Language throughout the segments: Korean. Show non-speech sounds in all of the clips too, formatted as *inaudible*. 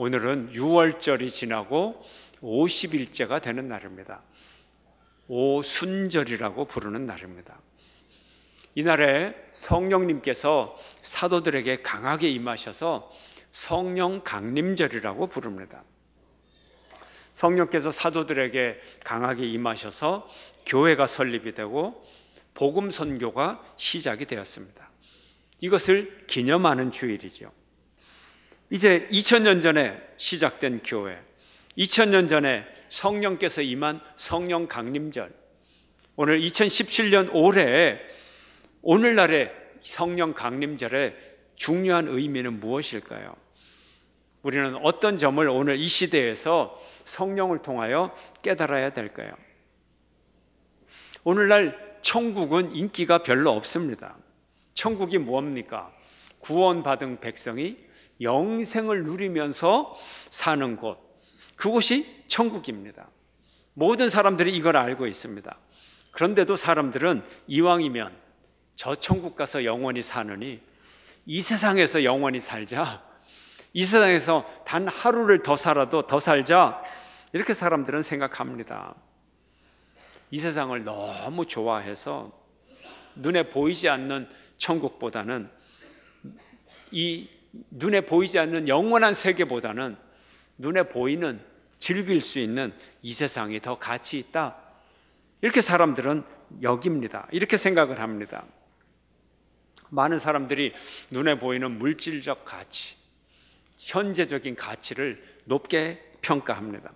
오늘은 6월절이 지나고 50일째가 되는 날입니다. 오순절이라고 부르는 날입니다. 이날에 성령님께서 사도들에게 강하게 임하셔서 성령 강림절이라고 부릅니다. 성령께서 사도들에게 강하게 임하셔서 교회가 설립이 되고 복음 선교가 시작이 되었습니다. 이것을 기념하는 주일이죠. 이제 2000년 전에 시작된 교회, 2000년 전에 성령께서 임한 성령 강림절, 오늘 2017년 올해 오늘날의 성령 강림절의 중요한 의미는 무엇일까요? 우리는 어떤 점을 오늘 이 시대에서 성령을 통하여 깨달아야 될까요? 오늘날 천국은 인기가 별로 없습니다. 천국이 뭡니까? 구원받은 백성이 영생을 누리면서 사는 곳. 그곳이 천국입니다. 모든 사람들이 이걸 알고 있습니다. 그런데도 사람들은 이왕이면 저 천국 가서 영원히 사느니 이 세상에서 영원히 살자. 이 세상에서 단 하루를 더 살아도 더 살자. 이렇게 사람들은 생각합니다. 이 세상을 너무 좋아해서 눈에 보이지 않는 천국보다는 이 눈에 보이지 않는 영원한 세계보다는 눈에 보이는 즐길 수 있는 이 세상이 더 가치 있다. 이렇게 사람들은 여깁니다. 이렇게 생각을 합니다. 많은 사람들이 눈에 보이는 물질적 가치, 현재적인 가치를 높게 평가합니다.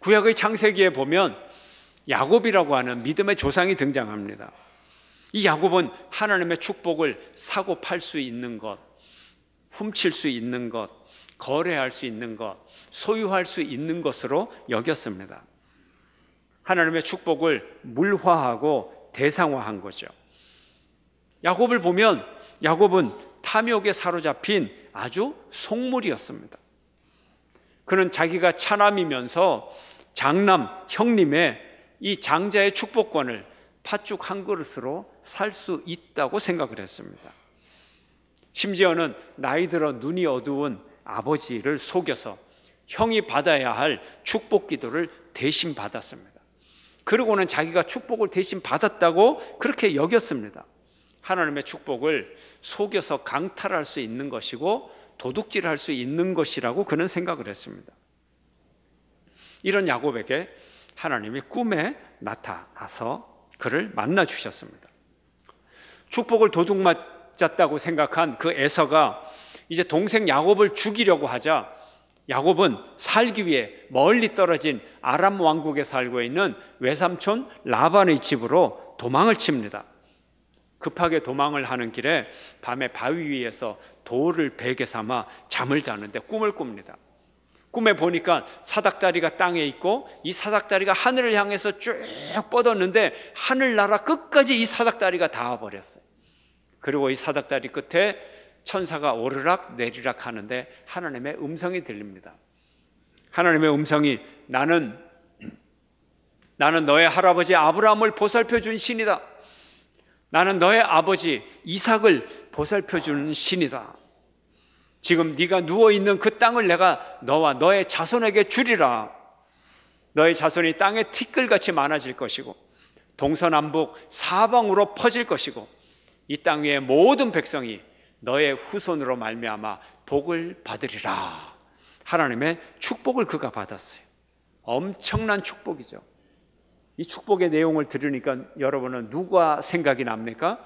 구약의 창세기에 보면 야곱이라고 하는 믿음의 조상이 등장합니다. 이 야곱은 하나님의 축복을 사고 팔 수 있는 것, 훔칠 수 있는 것, 거래할 수 있는 것, 소유할 수 있는 것으로 여겼습니다. 하나님의 축복을 물화하고 대상화한 거죠. 야곱을 보면 야곱은 탐욕에 사로잡힌 아주 속물이었습니다. 그는 자기가 차남이면서 장남, 형님의 이 장자의 축복권을 팥죽 한 그릇으로 살 수 있다고 생각을 했습니다. 심지어는 나이 들어 눈이 어두운 아버지를 속여서 형이 받아야 할 축복 기도를 대신 받았습니다. 그러고는 자기가 축복을 대신 받았다고 그렇게 여겼습니다. 하나님의 축복을 속여서 강탈할 수 있는 것이고 도둑질할 수 있는 것이라고 그는 생각을 했습니다. 이런 야곱에게 하나님이 꿈에 나타나서 그를 만나 주셨습니다. 축복을 도둑 맞았다고 생각한 그 에서가 이제 동생 야곱을 죽이려고 하자 야곱은 살기 위해 멀리 떨어진 아람 왕국에 살고 있는 외삼촌 라반의 집으로 도망을 칩니다. 급하게 도망을 하는 길에 밤에 바위 위에서 돌을 베개 삼아 잠을 자는데 꿈을 꿉니다. 꿈에 보니까 사닥다리가 땅에 있고 이 사닥다리가 하늘을 향해서 쭉 뻗었는데 하늘나라 끝까지 이 사닥다리가 닿아 버렸어요. 그리고 이 사닥다리 끝에 천사가 오르락 내리락 하는데 하나님의 음성이 들립니다. 하나님의 음성이 나는 나는 너의 할아버지 아브라함을 보살펴 준 신이다. 나는 너의 아버지 이삭을 보살펴 주는 신이다. 지금 네가 누워 있는 그 땅을 내가 너와 너의 자손에게 주리라. 너의 자손이 땅에 티끌같이 많아질 것이고 동서남북 사방으로 퍼질 것이고 이 땅 위의 모든 백성이 너의 후손으로 말미암아 복을 받으리라. 하나님의 축복을 그가 받았어요. 엄청난 축복이죠. 이 축복의 내용을 들으니까 여러분은 누가 생각이 납니까?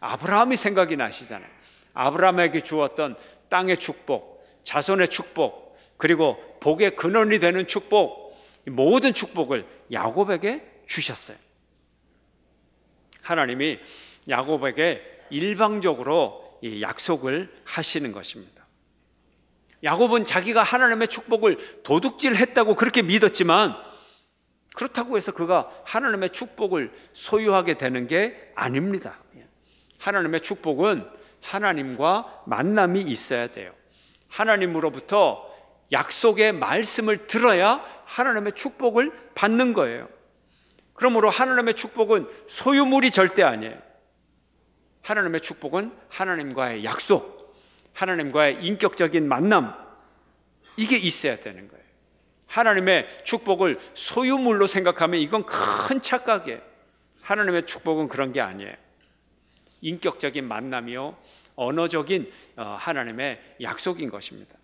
아브라함이 생각이 나시잖아요. 아브라함에게 주었던 땅의 축복, 자손의 축복, 그리고 복의 근원이 되는 축복, 모든 축복을 야곱에게 주셨어요. 하나님이 야곱에게 일방적으로 약속을 하시는 것입니다. 야곱은 자기가 하나님의 축복을 도둑질 했다고 그렇게 믿었지만 그렇다고 해서 그가 하나님의 축복을 소유하게 되는 게 아닙니다. 하나님의 축복은 하나님과 만남이 있어야 돼요. 하나님으로부터 약속의 말씀을 들어야 하나님의 축복을 받는 거예요. 그러므로 하나님의 축복은 소유물이 절대 아니에요. 하나님의 축복은 하나님과의 약속, 하나님과의 인격적인 만남, 이게 있어야 되는 거예요. 하나님의 축복을 소유물로 생각하면 이건 큰 착각이에요. 하나님의 축복은 그런 게 아니에요. 인격적인 만남이요. 언어적인 어, 하나님의 약속인 것입니다.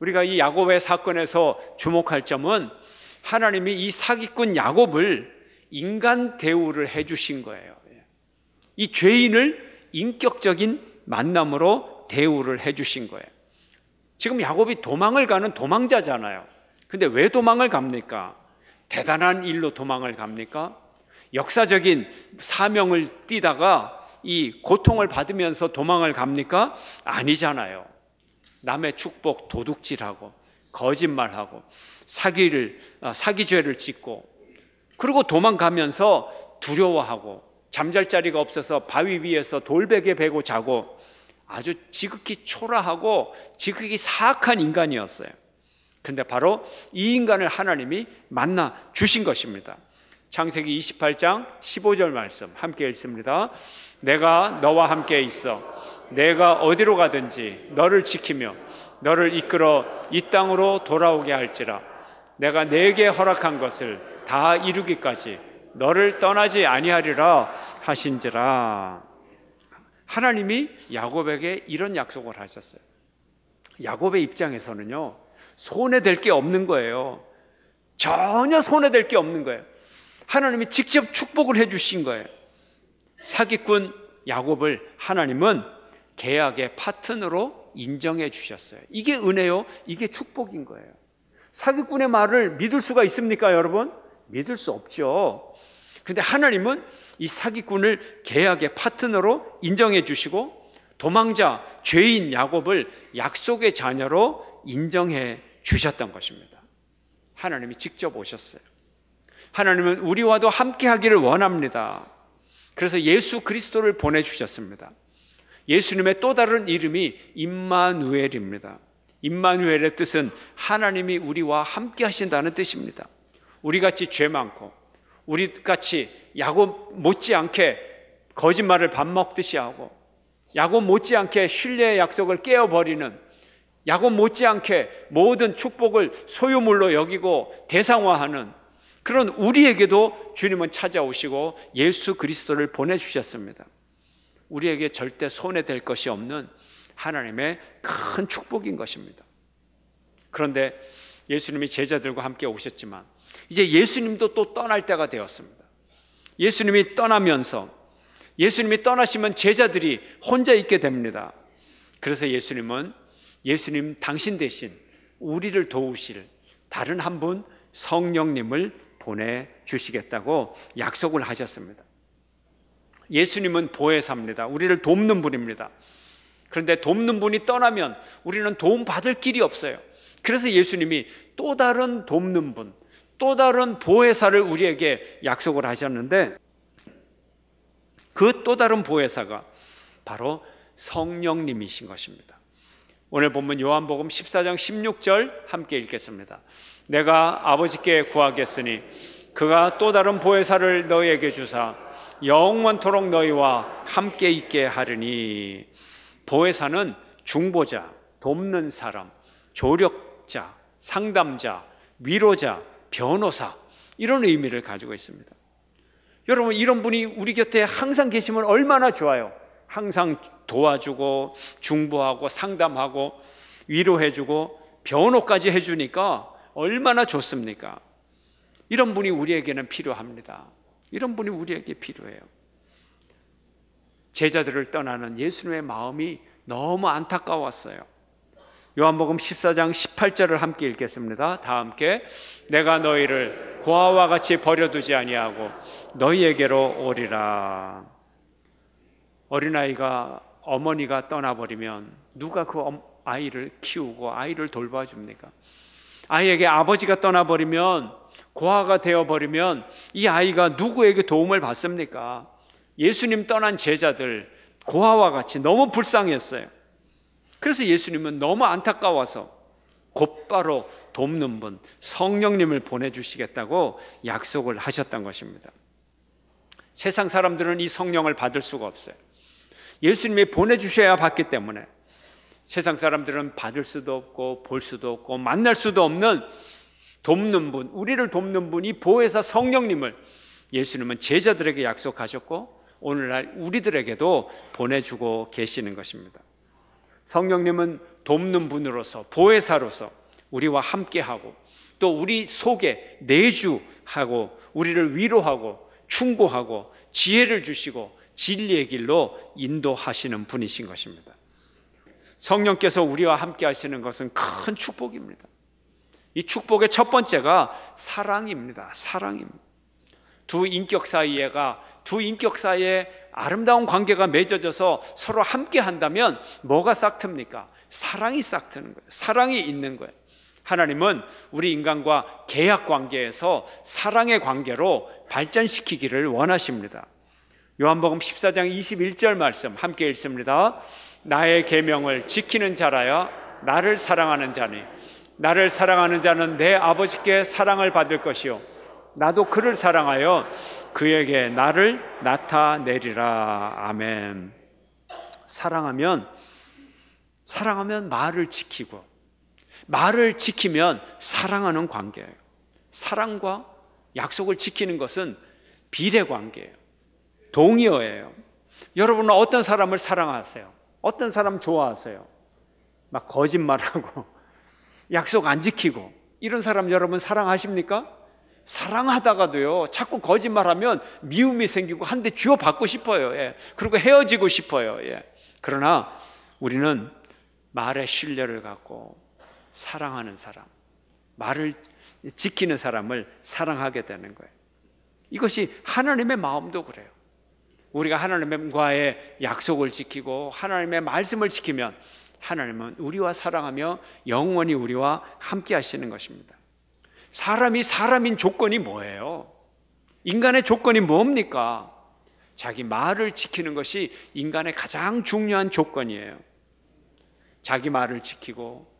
우리가 이 야곱의 사건에서 주목할 점은 하나님이 이 사기꾼 야곱을 인간 대우를 해 주신 거예요. 이 죄인을 인격적인 만남으로 대우를 해 주신 거예요. 지금 야곱이 도망을 가는 도망자잖아요. 근데 왜 도망을 갑니까? 대단한 일로 도망을 갑니까? 역사적인 사명을 띠다가 이 고통을 받으면서 도망을 갑니까? 아니잖아요. 남의 축복 도둑질하고 거짓말하고 사기를 아, 사기죄를 짓고 그리고 도망가면서 두려워하고 잠잘 자리가 없어서 바위 위에서 돌베개 베고 자고 아주 지극히 초라하고 지극히 사악한 인간이었어요. 근데 바로 이 인간을 하나님이 만나 주신 것입니다. 창세기 28장 15절 말씀 함께 읽습니다. 내가 너와 함께 있어 내가 어디로 가든지 너를 지키며 너를 이끌어 이 땅으로 돌아오게 할지라 내가 내게 허락한 것을 다 이루기까지 너를 떠나지 아니하리라 하신지라 하나님이 야곱에게 이런 약속을 하셨어요. 야곱의 입장에서는요, 손해될 게 없는 거예요. 전혀 손해될 게 없는 거예요. 하나님이 직접 축복을 해 주신 거예요. 사기꾼 야곱을 하나님은 계약의 파트너로 인정해 주셨어요. 이게 은혜요. 이게 축복인 거예요. 사기꾼의 말을 믿을 수가 있습니까, 여러분? 믿을 수 없죠. 근데 하나님은 이 사기꾼을 계약의 파트너로 인정해 주시고 도망자, 죄인 야곱을 약속의 자녀로 인정해 주셨던 것입니다. 하나님이 직접 오셨어요. 하나님은 우리와도 함께 하기를 원합니다. 그래서 예수 그리스도를 보내주셨습니다. 예수님의 또 다른 이름이 임마누엘입니다. 임마누엘의 뜻은 하나님이 우리와 함께 하신다는 뜻입니다. 우리 같이 죄 많고, 우리 같이 야곱 못지않게 거짓말을 밥 먹듯이 하고, 야곱 못지않게 신뢰의 약속을 깨어버리는, 야곱 못지않게 모든 축복을 소유물로 여기고 대상화하는 그런 우리에게도 주님은 찾아오시고 예수 그리스도를 보내주셨습니다. 우리에게 절대 손해될 것이 없는 하나님의 큰 축복인 것입니다. 그런데 예수님이 제자들과 함께 오셨지만 이제 예수님도 또 떠날 때가 되었습니다. 예수님이 떠나면서 예수님이 떠나시면 제자들이 혼자 있게 됩니다. 그래서 예수님은 예수님 당신 대신 우리를 도우실 다른 한 분 성령님을 보내주시겠다고 약속을 하셨습니다. 예수님은 보혜사입니다. 우리를 돕는 분입니다. 그런데 돕는 분이 떠나면 우리는 도움 받을 길이 없어요. 그래서 예수님이 또 다른 돕는 분, 또 다른 보혜사를 우리에게 약속을 하셨는데 그 또 다른 보혜사가 바로 성령님이신 것입니다. 오늘 본문 요한복음 14장 16절 함께 읽겠습니다. 내가 아버지께 구하겠으니 그가 또 다른 보혜사를 너희에게 주사 영원토록 너희와 함께 있게 하리니 보혜사는 중보자, 돕는 사람, 조력자, 상담자, 위로자, 변호사 이런 의미를 가지고 있습니다. 여러분 이런 분이 우리 곁에 항상 계시면 얼마나 좋아요. 항상 도와주고 중보하고 상담하고 위로해주고 변호까지 해주니까 얼마나 좋습니까? 이런 분이 우리에게는 필요합니다. 이런 분이 우리에게 필요해요. 제자들을 떠나는 예수님의 마음이 너무 안타까웠어요. 요한복음 14장 18절을 함께 읽겠습니다. 다 함께 내가 너희를 고아와 같이 버려두지 아니하고 너희에게로 오리라. 어린아이가 어머니가 떠나버리면 누가 그 아이를 키우고 아이를 돌봐줍니까? 아이에게 아버지가 떠나버리면 고아가 되어버리면 이 아이가 누구에게 도움을 받습니까? 예수님 떠난 제자들 고아와 같이 너무 불쌍했어요. 그래서 예수님은 너무 안타까워서 곧바로 돕는 분 성령님을 보내주시겠다고 약속을 하셨던 것입니다. 세상 사람들은 이 성령을 받을 수가 없어요. 예수님이 보내주셔야 받기 때문에 세상 사람들은 받을 수도 없고 볼 수도 없고 만날 수도 없는 돕는 분, 우리를 돕는 분이 보혜사 성령님을 예수님은 제자들에게 약속하셨고 오늘날 우리들에게도 보내주고 계시는 것입니다. 성령님은 돕는 분으로서 보혜사로서 우리와 함께하고 또 우리 속에 내주하고 우리를 위로하고 충고하고 지혜를 주시고 진리의 길로 인도하시는 분이신 것입니다. 성령께서 우리와 함께 하시는 것은 큰 축복입니다. 이 축복의 첫 번째가 사랑입니다. 사랑입니다. 두 인격 사이에가 두 인격 사이에 아름다운 관계가 맺어져서 서로 함께 한다면 뭐가 싹틉니까? 사랑이 싹트는 거예요. 사랑이 있는 거예요. 하나님은 우리 인간과 계약 관계에서 사랑의 관계로 발전시키기를 원하십니다. 요한복음 14장 21절 말씀 함께 읽습니다. 나의 계명을 지키는 자라야 나를 사랑하는 자니 나를 사랑하는 자는 내 아버지께 사랑을 받을 것이요 나도 그를 사랑하여 그에게 나를 나타내리라. 아멘. 사랑하면 사랑하면 말을 지키고 말을 지키면 사랑하는 관계예요. 사랑과 약속을 지키는 것은 비례 관계예요. 동의어예요. 여러분은 어떤 사람을 사랑하세요? 어떤 사람 좋아하세요? 막 거짓말하고 *laughs* 약속 안 지키고 이런 사람 여러분 사랑하십니까? 사랑하다가도요 자꾸 거짓말하면 미움이 생기고 한 대 쥐어 받고 싶어요. 예. 그리고 헤어지고 싶어요. 예. 그러나 우리는 말의 신뢰를 갖고 사랑하는 사람, 말을 지키는 사람을 사랑하게 되는 거예요. 이것이 하나님의 마음도 그래요. 우리가 하나님과의 약속을 지키고 하나님의 말씀을 지키면 하나님은 우리와 사랑하며 영원히 우리와 함께 하시는 것입니다. 사람이 사람인 조건이 뭐예요? 인간의 조건이 뭡니까? 자기 말을 지키는 것이 인간의 가장 중요한 조건이에요. 자기 말을 지키고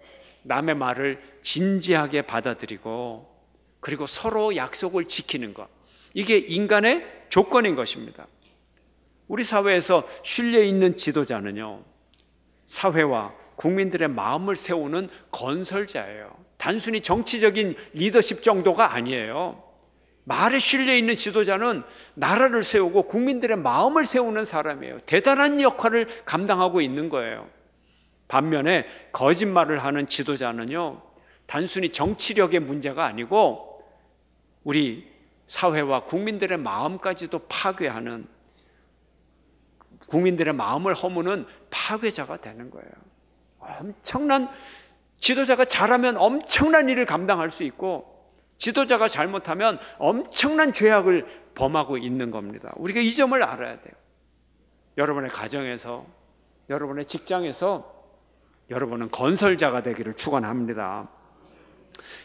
남의 말을 진지하게 받아들이고 그리고 서로 약속을 지키는 것. 이게 인간의 조건인 것입니다. 우리 사회에서 신뢰 있는 지도자는요, 사회와 국민들의 마음을 세우는 건설자예요. 단순히 정치적인 리더십 정도가 아니에요. 말에 신뢰 있는 지도자는 나라를 세우고 국민들의 마음을 세우는 사람이에요. 대단한 역할을 감당하고 있는 거예요. 반면에 거짓말을 하는 지도자는요, 단순히 정치력의 문제가 아니고 우리 사회와 국민들의 마음까지도 파괴하는 국민들의 마음을 허무는 파괴자가 되는 거예요. 엄청난 지도자가 잘하면 엄청난 일을 감당할 수 있고 지도자가 잘못하면 엄청난 죄악을 범하고 있는 겁니다. 우리가 이 점을 알아야 돼요. 여러분의 가정에서, 여러분의 직장에서 여러분은 건설자가 되기를 축원합니다.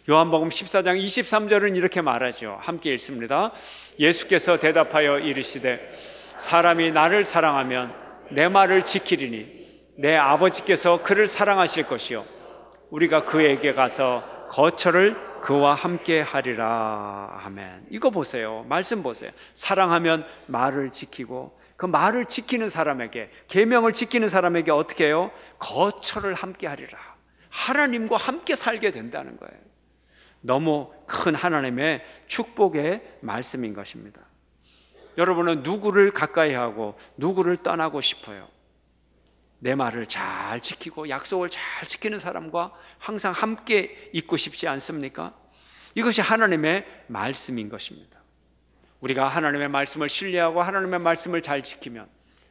요한복음 14장 23절은 이렇게 말하죠. 함께 읽습니다. 예수께서 대답하여 이르시되 사람이 나를 사랑하면 내 말을 지키리니 내 아버지께서 그를 사랑하실 것이요 우리가 그에게 가서 거처를 그와 함께 하리라. 아멘. 이거 보세요. 말씀 보세요. 사랑하면 말을 지키고 그 말을 지키는 사람에게 계명을 지키는 사람에게 어떻게 해요? 거처를 함께 하리라. 하나님과 함께 살게 된다는 거예요. 너무 큰 하나님의 축복의 말씀인 것입니다. 여러분은 누구를 가까이 하고 누구를 떠나고 싶어요? 내 말을 잘 지키고 약속을 잘 지키는 사람과 항상 함께 있고 싶지 않습니까? 이것이 하나님의 말씀인 것입니다. 우리가 하나님의 말씀을 신뢰하고 하나님의 말씀을 잘 지키면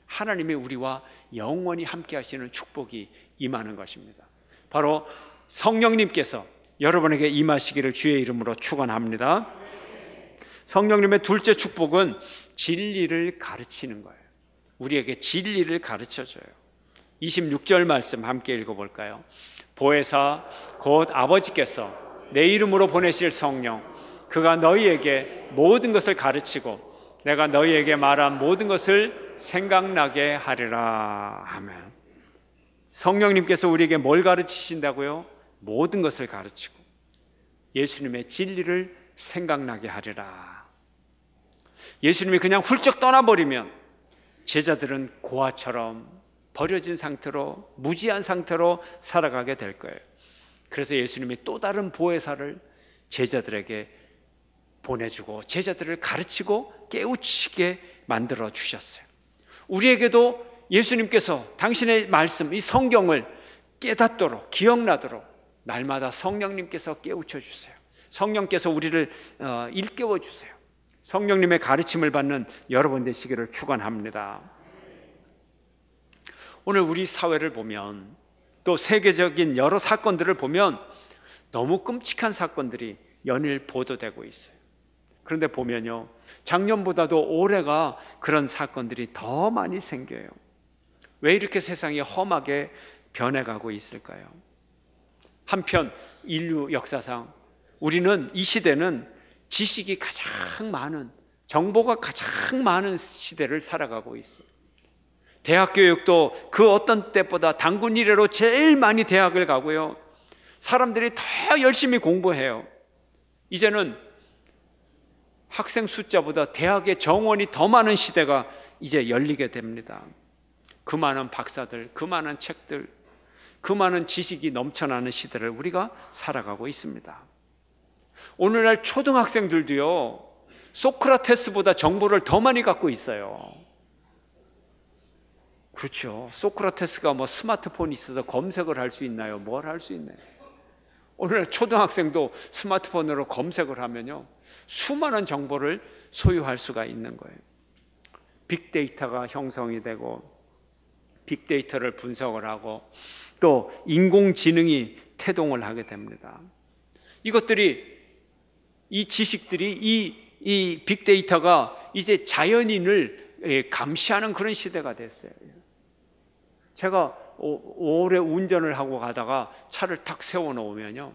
하나님이 우리와 영원히 함께 하시는 축복이 임하는 것입니다. 바로 성령님께서 여러분에게 임하시기를 주의 이름으로 축원합니다. 성령님의 둘째 축복은 진리를 가르치는 거예요. 우리에게 진리를 가르쳐 줘요. 26절 말씀 함께 읽어 볼까요? 보혜사 곧 아버지께서 내 이름으로 보내실 성령 그가 너희에게 모든 것을 가르치고 내가 너희에게 말한 모든 것을 생각나게 하리라 아멘 성령님께서 우리에게 뭘 가르치신다고요? 모든 것을 가르치고 예수님의 진리를 생각나게 하리라 예수님이 그냥 훌쩍 떠나버리면 제자들은 고아처럼 버려진 상태로 무지한 상태로 살아가게 될 거예요. 그래서 예수님이 또 다른 보혜사를 제자들에게 보내주고 제자들을 가르치고 깨우치게 만들어 주셨어요. 우리에게도 예수님께서 당신의 말씀, 이 성경을 깨닫도록, 기억나도록 날마다 성령님께서 깨우쳐 주세요. 성령께서 우리를 어, 일깨워 주세요. 성령님의 가르침을 받는 여러분 되시기를 축원합니다. 오늘 우리 사회를 보면 또 세계적인 여러 사건들을 보면 너무 끔찍한 사건들이 연일 보도되고 있어요. 그런데 보면요. 작년보다도 올해가 그런 사건들이 더 많이 생겨요. 왜 이렇게 세상이 험하게 변해가고 있을까요? 한편 인류 역사상 우리는 이 시대는 지식이 가장 많은 정보가 가장 많은 시대를 살아가고 있어요. 대학 교육도 그 어떤 때보다 단군 이래로 제일 많이 대학을 가고요. 사람들이 더 열심히 공부해요. 이제는 학생 숫자보다 대학의 정원이 더 많은 시대가 이제 열리게 됩니다. 그 많은 박사들, 그 많은 책들, 그 많은 지식이 넘쳐나는 시대를 우리가 살아가고 있습니다. 오늘날 초등학생들도요, 소크라테스보다 정보를 더 많이 갖고 있어요. 그렇죠. 소크라테스가 뭐 스마트폰이 있어서 검색을 할 수 있나요? 뭘 할 수 있나요? 오늘 초등학생도 스마트폰으로 검색을 하면요. 수많은 정보를 소유할 수가 있는 거예요. 빅데이터가 형성이 되고 빅데이터를 분석을 하고 또 인공지능이 태동을 하게 됩니다. 이것들이 이 지식들이 이, 이 빅데이터가 이제 자연인을 예, 감시하는 그런 시대가 됐어요. 제가 오래 운전을 하고 가다가 차를 탁 세워 놓으면요.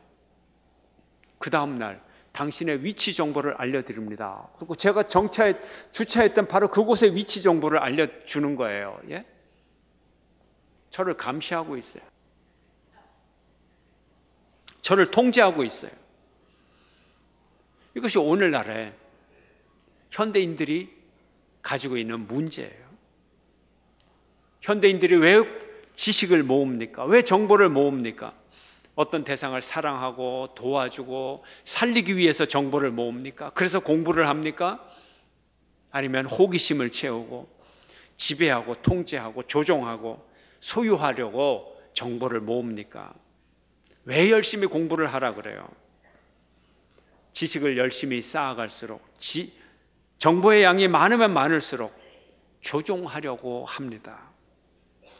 그 다음날 당신의 위치 정보를 알려드립니다. 그리고 제가 정차에 주차했던 바로 그곳의 위치 정보를 알려주는 거예요. 예? 저를 감시하고 있어요. 저를 통제하고 있어요. 이것이 오늘날에 현대인들이 가지고 있는 문제예요. 현대인들이 왜 지식을 모읍니까? 왜 정보를 모읍니까? 어떤 대상을 사랑하고 도와주고 살리기 위해서 정보를 모읍니까? 그래서 공부를 합니까? 아니면 호기심을 채우고 지배하고 통제하고 조종하고 소유하려고 정보를 모읍니까? 왜 열심히 공부를 하라 그래요? 지식을 열심히 쌓아갈수록 지, 정보의 양이 많으면 많을수록 조종하려고 합니다.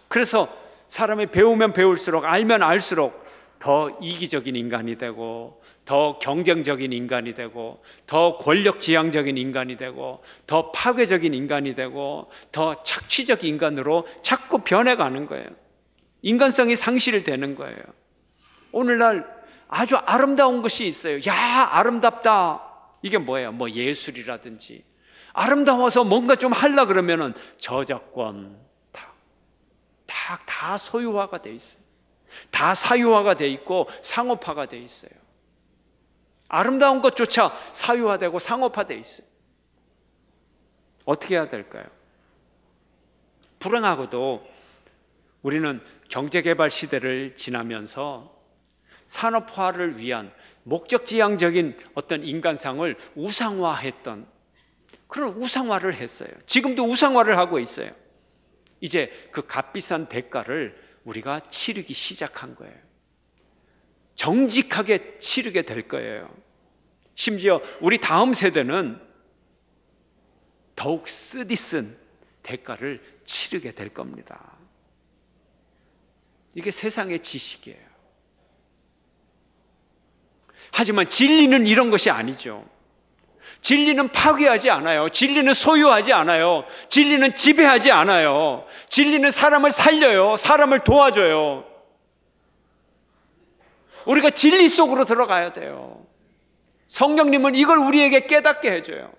그래서 사람이 배우면 배울수록 알면 알수록 더 이기적인 인간이 되고 더 경쟁적인 인간이 되고 더 권력지향적인 인간이 되고 더 파괴적인 인간이 되고 더 착취적 인간으로 자꾸 변해가는 거예요. 인간성이 상실되는 거예요. 오늘날 아주 아름다운 것이 있어요. 야, 아름답다. 이게 뭐예요? 뭐 예술이라든지. 아름다워서 뭔가 좀 하려 그러면은 저작권, 다, 다 소유화가 돼 있어요. 다 사유화가 돼 있고 상업화가 돼 있어요. 아름다운 것조차 사유화되고 상업화돼 있어요. 어떻게 해야 될까요? 불행하고도 우리는 경제개발 시대를 지나면서 산업화를 위한 목적지향적인 어떤 인간상을 우상화했던 그런 우상화를 했어요. 지금도 우상화를 하고 있어요. 이제 그 값비싼 대가를 우리가 치르기 시작한 거예요. 정직하게 치르게 될 거예요. 심지어 우리 다음 세대는 더욱 쓰디쓴 대가를 치르게 될 겁니다. 이게 세상의 지식이에요. 하지만 진리는 이런 것이 아니죠. 진리는 파괴하지 않아요. 진리는 소유하지 않아요. 진리는 지배하지 않아요. 진리는 사람을 살려요. 사람을 도와줘요. 우리가 진리 속으로 들어가야 돼요. 성령님은 이걸 우리에게 깨닫게 해줘요.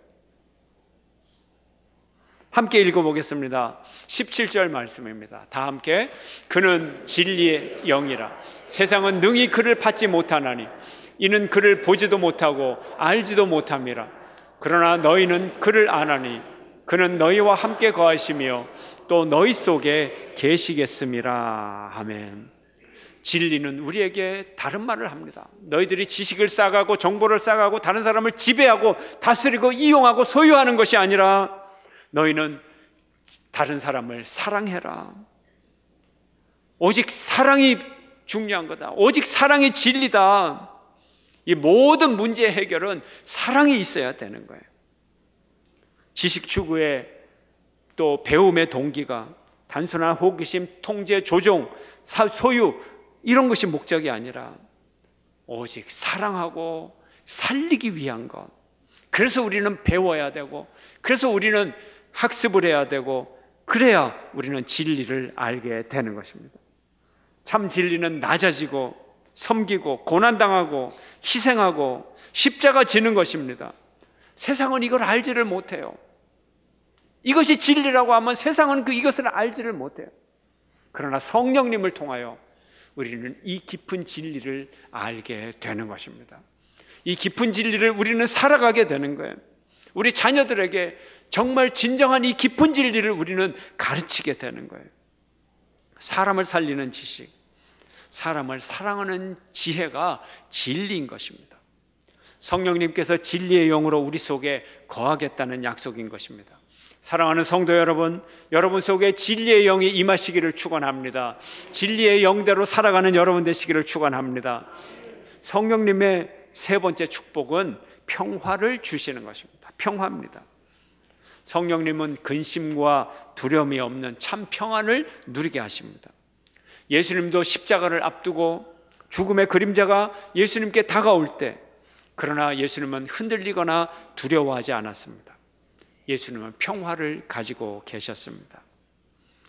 함께 읽어보겠습니다. 17절 말씀입니다. 다 함께. 그는 진리의 영이라. 세상은 능히 그를 받지 못하나니. 이는 그를 보지도 못하고 알지도 못함이라. 그러나 너희는 그를 아나니 그는 너희와 함께 거하시며 또 너희 속에 계시겠음이라. 아멘. 진리는 우리에게 다른 말을 합니다. 너희들이 지식을 쌓아가고 정보를 쌓아가고 다른 사람을 지배하고 다스리고 이용하고 소유하는 것이 아니라 너희는 다른 사람을 사랑해라. 오직 사랑이 중요한 거다. 오직 사랑이 진리다. 이 모든 문제 해결은 사랑이 있어야 되는 거예요. 지식 추구의 또 배움의 동기가 단순한 호기심, 통제, 조종, 소유 이런 것이 목적이 아니라 오직 사랑하고 살리기 위한 것. 그래서 우리는 배워야 되고, 그래서 우리는 학습을 해야 되고, 그래야 우리는 진리를 알게 되는 것입니다. 참 진리는 낮아지고, 섬기고, 고난당하고, 희생하고, 십자가 지는 것입니다. 세상은 이걸 알지를 못해요. 이것이 진리라고 하면 세상은 그 이것을 알지를 못해요. 그러나 성령님을 통하여 우리는 이 깊은 진리를 알게 되는 것입니다. 이 깊은 진리를 우리는 살아가게 되는 거예요. 우리 자녀들에게 정말 진정한 이 깊은 진리를 우리는 가르치게 되는 거예요. 사람을 살리는 지식, 사람을 사랑하는 지혜가 진리인 것입니다. 성령님께서 진리의 영으로 우리 속에 거하겠다는 약속인 것입니다. 사랑하는 성도 여러분, 여러분 속에 진리의 영이 임하시기를 축원합니다. 진리의 영대로 살아가는 여러분 되시기를 축원합니다. 성령님의 세 번째 축복은 평화를 주시는 것입니다. 평화입니다. 성령님은 근심과 두려움이 없는 참 평안을 누리게 하십니다. 예수님도 십자가를 앞두고 죽음의 그림자가 예수님께 다가올 때, 그러나 예수님은 흔들리거나 두려워하지 않았습니다. 예수님은 평화를 가지고 계셨습니다.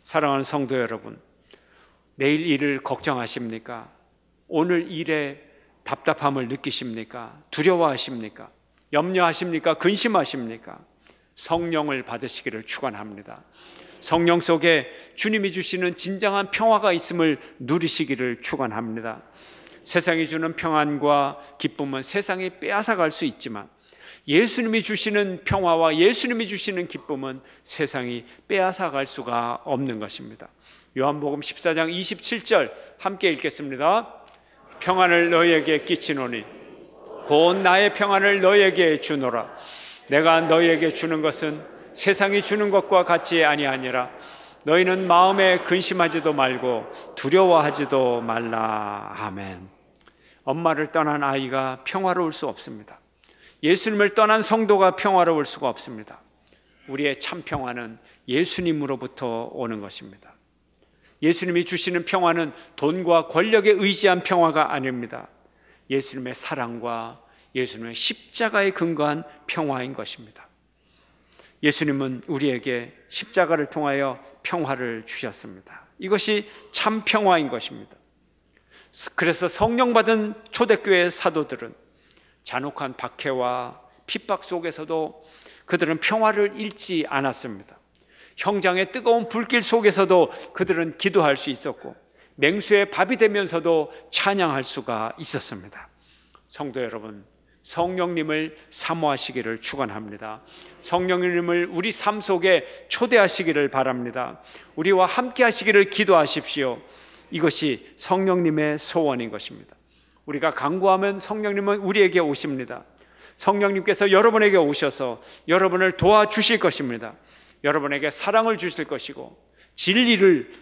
사랑하는 성도 여러분, 내일 일을 걱정하십니까? 오늘 일에 답답함을 느끼십니까? 두려워하십니까? 염려하십니까? 근심하십니까? 성령을 받으시기를 축원합니다. 성령 속에 주님이 주시는 진정한 평화가 있음을 누리시기를 축원합니다. 세상이 주는 평안과 기쁨은 세상이 빼앗아 갈 수 있지만 예수님이 주시는 평화와 예수님이 주시는 기쁨은 세상이 빼앗아 갈 수가 없는 것입니다. 요한복음 14장 27절 함께 읽겠습니다. 평안을 너희에게 끼치노니 곧 나의 평안을 너희에게 주노라. 내가 너희에게 주는 것은 세상이 주는 것과 같이 아니하니라. 너희는 마음에 근심하지도 말고 두려워하지도 말라. 아멘. 엄마를 떠난 아이가 평화로울 수 없습니다. 예수님을 떠난 성도가 평화로울 수가 없습니다. 우리의 참 평화는 예수님으로부터 오는 것입니다. 예수님이 주시는 평화는 돈과 권력에 의지한 평화가 아닙니다. 예수님의 사랑과 예수님의 십자가에 근거한 평화인 것입니다. 예수님은 우리에게 십자가를 통하여 평화를 주셨습니다. 이것이 참 평화인 것입니다. 그래서 성령 받은 초대교회 사도들은 잔혹한 박해와 핍박 속에서도 그들은 평화를 잃지 않았습니다. 형장의 뜨거운 불길 속에서도 그들은 기도할 수 있었고 맹수의 밥이 되면서도 찬양할 수가 있었습니다. 성도 여러분, 성령님을 사모하시기를 축원합니다. 성령님을 우리 삶 속에 초대하시기를 바랍니다. 우리와 함께 하시기를 기도하십시오. 이것이 성령님의 소원인 것입니다. 우리가 강구하면 성령님은 우리에게 오십니다. 성령님께서 여러분에게 오셔서 여러분을 도와주실 것입니다. 여러분에게 사랑을 주실 것이고 진리를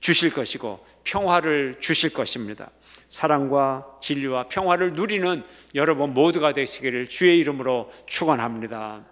주실 것이고 평화를 주실 것입니다. 사랑과 진리와 평화를 누리는 여러분 모두가 되시기를 주의 이름으로 축원합니다.